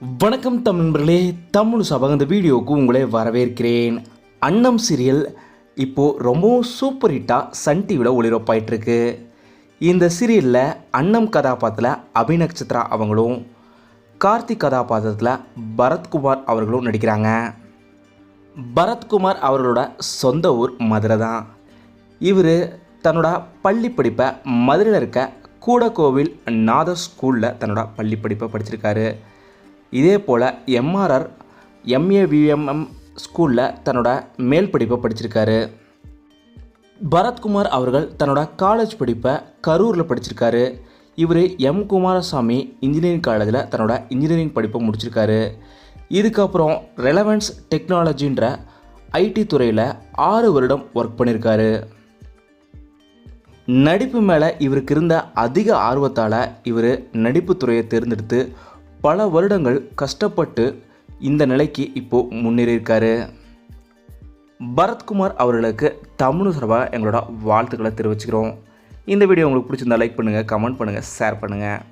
வணக்கம் தமிழ் நண்பர்களே தமிழ் சபா இந்த வீடியோவுக்கு உங்களை வரவேற்கிறேன். அன்னம் சீரியல் இப்போது ரொம்பவும் சூப்பர் ஹிட்டாக சன் டிவியில் ஒளிபரப்பாயிட்டிருக்கு. இந்த சீரியலில் அன்னம் கதாபாத்திரத்தில் அபிநக்ஷத்ரா அவங்களும் கார்த்திக் கதாபாத்திரத்தில் பரத்குமார் அவர்களும் நடிக்கிறாங்க. பரத்குமார் அவர்களோட சொந்த ஊர் மதுரை தான். இவர் தன்னோட பள்ளி படிப்பை மதுரையில் இருக்க கூடக்கோவில் நாத ஸ்கூலில் தன்னோட பள்ளி படிப்பை படிச்சிருக்காரு. இதே போல் எம்ஆர்ஆர் எம்ஏவிஎம்எம் ஸ்கூலில் தன்னோட மேல் படிப்பை படிச்சிருக்காரு. பரத்குமார் அவர்கள் தன்னோட காலேஜ் படிப்பை கரூரில் படிச்சிருக்காரு. இவர் எம் குமாரசாமி இன்ஜினியரிங் காலேஜில் தன்னோட இன்ஜினியரிங் படிப்பை முடிச்சிருக்காரு. இதுக்கப்புறம் ரெலவன்ஸ் டெக்னாலஜின்ற ஐடி துறையில் ஆறு வருடம் ஒர்க் பண்ணியிருக்காரு நடிப்பு மேலே இவருக்கு இருந்த அதிக ஆர்வத்தால் இவர் நடிப்பு துறையை தேர்ந்தெடுத்து பல வருடங்கள் கஷ்டப்பட்டு இந்த நிலைக்கு இப்போது முன்னேறியிருக்காரு. பரத்குமார் அவர்களுக்கு தமிழ் சார்பாக எங்களோட வாழ்த்துக்களை தெரிவிச்சுக்கிறோம். இந்த வீடியோ உங்களுக்கு பிடிச்சிருந்தா லைக் பண்ணுங்கள் கமெண்ட் பண்ணுங்கள் ஷேர் பண்ணுங்கள்